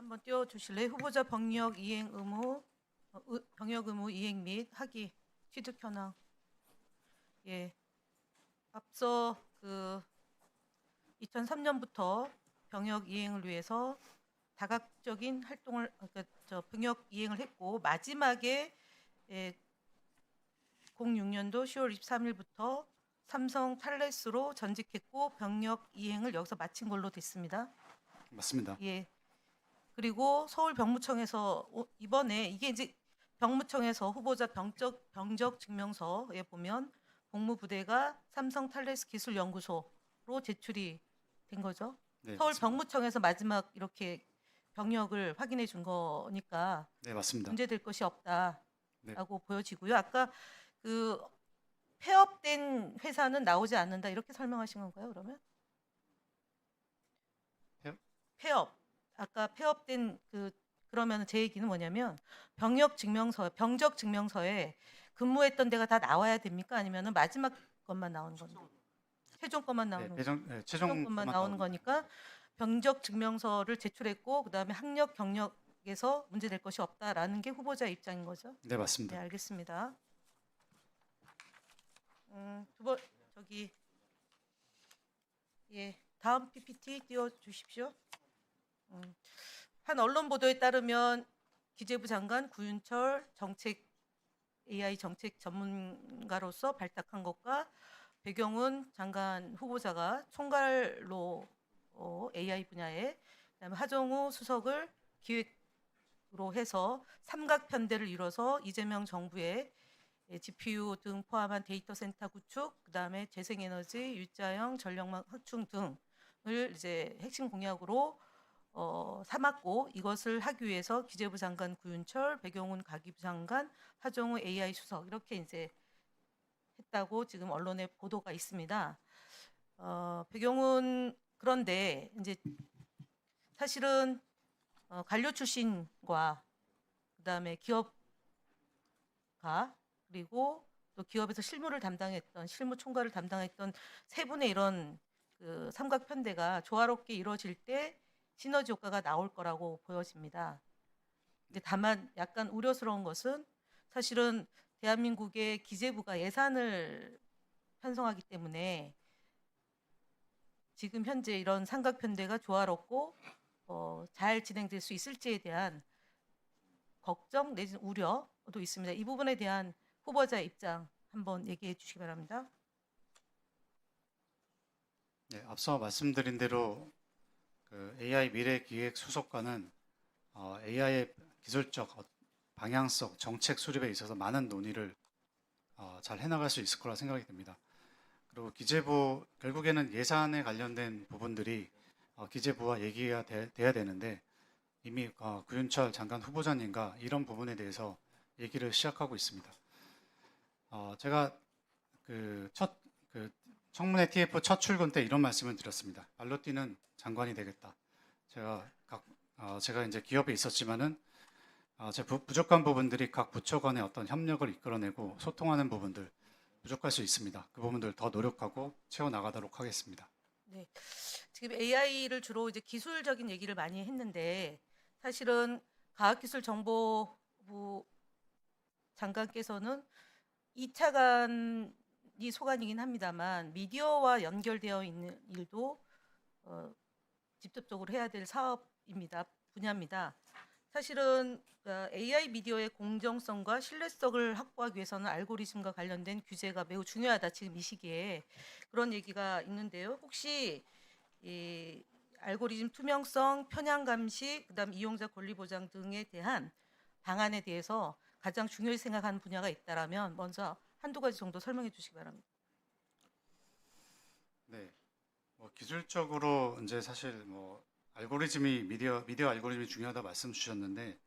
한번 띄워 주실래요? 후보자 병력 이행 의무 어, 의- 병역 의무 이행 및 하기 취득 현황. 예. 앞서 그 2003년부터 병역 이행을 위해서 다각적인 활동을 그러니까 저 병역 이행을 했고 마지막에 예, 06년도 10월 23일부터 삼성 탈레스로 전직했고 병역 이행을 여기서 마친 걸로 됐습니다. 맞습니다. 예. 그리고 서울 병무청에서 오- 이번에 이게 이제 병무청에서 후보자 병적 병적 증명서에 보면 복무부대가 삼성 탈레스 기술 연구소로 제출이 된 거죠. 네, 서울 맞습니다. 병무청에서 마지막 이렇게 병역을 확인해 준 거니까 네, 맞습니다. 문제될 것이 없다라고 네. 보여지고요. 아까 그 폐업된 회사는 나오지 않는다 이렇게 설명하신 건가요? 그러면 폐업? 폐업. 아까 폐업된 그 그러면 제 얘기는 뭐냐면 병역 증명서, 병적 증명서에 근무했던 데가 다 나와야 됩니까? 아니면은 마지막 것만 나오는 겁니까? 최종 것만 네, 나오는 배정 네, 최종 최종 것만 나오는 거니까 병적 증명서를 제출했고 그다음에 학력 경력에서 문제될 것이 없다라는 게 후보자 입장인 거죠. 네, 맞습니다. 네, 알겠습니다. 음, 두번 저기 예, 다음 PPT 띄워 주십시오. 음, 한 언론 보도에 따르면 기재부 장관 구윤철 정책 AI 정책 전문가로서 발탁한 것과 배경훈 장관 후보자가 총괄로 어, AI 분야에 그다음에 하정우 수석을 기획으로 해서 삼각 편대를 이뤄서 이재명 정부의 예, GPU 등 포함한 데이터 센터 구축, 그다음에 재생에너지, 유자형, 전력망 확충 등을 이제 핵심 공약으로 어, 삼았고 이것을 하기 위해서 기재부 장관 구윤철, 배경훈 가기부 장관, 하정우 AI 수석 이렇게 이제 했다고 지금 언론에 보도가 있습니다. 어, 배경훈 그런데 이제 사실은 어, 관료 출신과 그다음에 기업가 그리고 또 기업에서 실무를 담당했던 실무 총괄을 담당했던 세 분의 이런 그 삼각 편대가 조화롭게 이루어질 때 시너지 효과가 나올 거라고 보여집니다. 다만 약간 우려스러운 것은 사실은 대한민국의 기재부가 예산을 편성하기 때문에 지금 현재 이런 삼각 편대가 조화롭고 어, 잘 진행될 수 있을지에 대한 걱정 내지는 우려도 있습니다. 이 부분에 대한 후보자의 입장 한번 얘기해 주시기 바랍니다. 네, 앞서 말씀드린 대로 그 AI 미래 기획 수석과는 어, AI의 기술적 어, 방향성, 정책 수립에 있어서 많은 논의를 어, 잘 해나갈 수 있을 거라 생각이 듭니다. 그리고 기재부 결국에는 예산에 관련된 부분들이 어, 기재부와 얘기가 돼, 돼야 되는데 이미 어, 구윤철 장관 후보자님과 이런 부분에 대해서 얘기를 시작하고 있습니다. 어, 제가 그 첫 그 청문회 TF 첫 출근 때 이런 말씀을 드렸습니다. 말로 뛰는 장관이 되겠다. 제가 각 어, 제가 이제 기업에 있었지만은 어, 제 부, 부족한 부분들이 각 부처 간의 어떤 협력을 이끌어내고 소통하는 부분들 부족할 수 있습니다. 그 부분들 더 노력하고 채워 나가도록 하겠습니다. 네. 지금 AI를 주로 이제 기술적인 얘기를 많이 했는데 사실은 과학기술정보부 장관께서는 2차관이 소관이긴 합니다만 미디어와 연결되어 있는 일도 어, 직접적으로 해야 될 사업입니다. 분야입니다. 사실은 어, AI 미디어의 공정성과 신뢰성을 확보하기 위해서는 알고리즘과 관련된 규제가 매우 중요하다. 지금 이 시기에 그런 얘기가 있는데요. 혹시 이 알고리즘 투명성, 편향 감시, 그다음 이용자 권리 보장 등에 대한 방안에 대해서 가장 중요히 생각하는 분야가 있다라면 먼저 한두 가지 정도 설명해 주시기 바랍니다. 네. 뭐 기술적으로 이제 사실 뭐 알고리즘이 미디어 미디어 알고리즘이 중요하다 말씀 주셨는데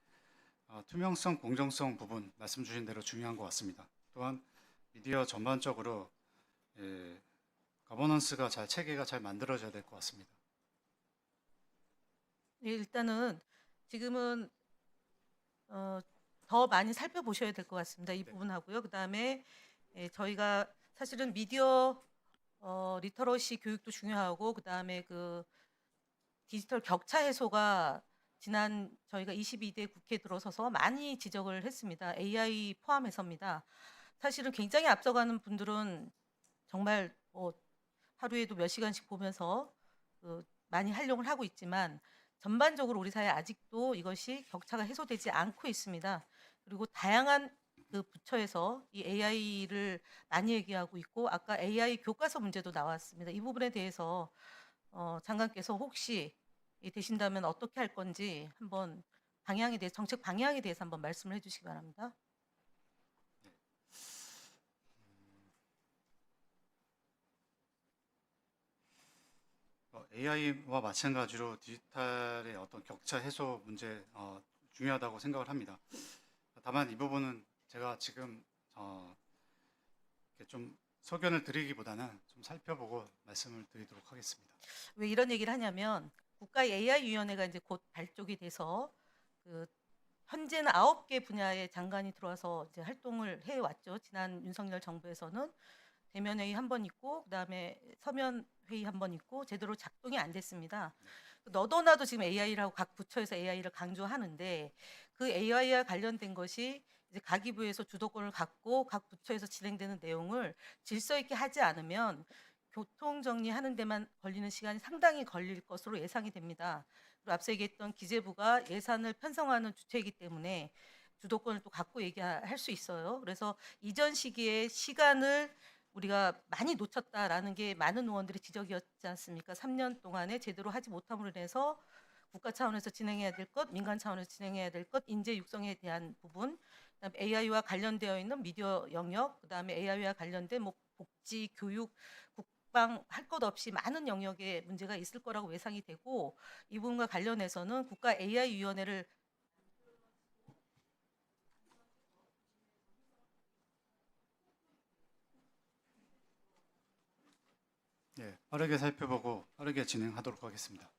어, 투명성, 공정성 부분 말씀 주신 대로 중요한 것 같습니다. 또한 미디어 전반적으로 예, 거버넌스가 잘 체계가 잘 만들어져야 될 것 같습니다. 네, 일단은 지금은 어, 더 많이 살펴보셔야 될 것 같습니다. 이 네. 부분하고요. 그 다음에 예, 저희가 사실은 미디어 어, 리터러시 교육도 중요하고 그다음에 그 디지털 격차 해소가 지난 저희가 22대 국회 들어서서 많이 지적을 했습니다. AI 포함해서입니다. 사실은 굉장히 앞서가는 분들은 정말 뭐 하루에도 몇 시간씩 보면서 그 많이 활용을 하고 있지만 전반적으로 우리 사회 아직도 이것이 격차가 해소되지 않고 있습니다. 그리고 다양한 그 부처에서 이 AI를 많이 얘기하고 있고 아까 AI 교과서 문제도 나왔습니다. 이 부분에 대해서 어, 장관께서 혹시 이 되신다면 어떻게 할 건지 한번 방향에 대해 정책 방향에 대해서 한번 말씀을 해주시기 바랍니다. AI와 마찬가지로 디지털의 어떤 격차 해소 문제 어, 중요하다고 생각을 합니다. 다만 이 부분은 제가 지금 어, 이렇게 좀 소견을 드리기보다는 좀 살펴보고 말씀을 드리도록 하겠습니다. 왜 이런 얘기를 하냐면 국가 AI 위원회가 이제 곧 발족이 돼서 그 현재는 아홉 개 분야의 장관이 들어와서 이제 활동을 해 왔죠. 지난 윤석열 정부에서는 대면 회의 한 번 있고 그다음에 서면 회의 한 번 있고 제대로 작동이 안 됐습니다. 너도나도 지금 AI라고 각 부처에서 AI를 강조하는데 그 AI와 관련된 것이 이제 가기부에서 주도권을 갖고 각 부처에서 진행되는 내용을 질서 있게 하지 않으면 교통 정리하는 데만 걸리는 시간이 상당히 걸릴 것으로 예상이 됩니다. 그리고 앞서 얘기했던 기재부가 예산을 편성하는 주체이기 때문에 주도권을 또 갖고 얘기할 수 있어요. 그래서 이전 시기에 시간을 우리가 많이 놓쳤다라는 게 많은 의원들의 지적이었지 않습니까? 3년 동안에 제대로 하지 못함으로 인해서 국가 차원에서 진행해야 될 것, 민간 차원에서 진행해야 될 것, 인재 육성에 대한 부분, 그다음에 AI와 관련되어 있는 미디어 영역, 그다음에 AI와 관련된 뭐 복지, 교육, 국방 할 것 없이 많은 영역에 문제가 있을 거라고 예상이 되고 이 부분과 관련해서는 국가 AI 위원회를 예, 빠르게 살펴보고 빠르게 진행하도록 하겠습니다.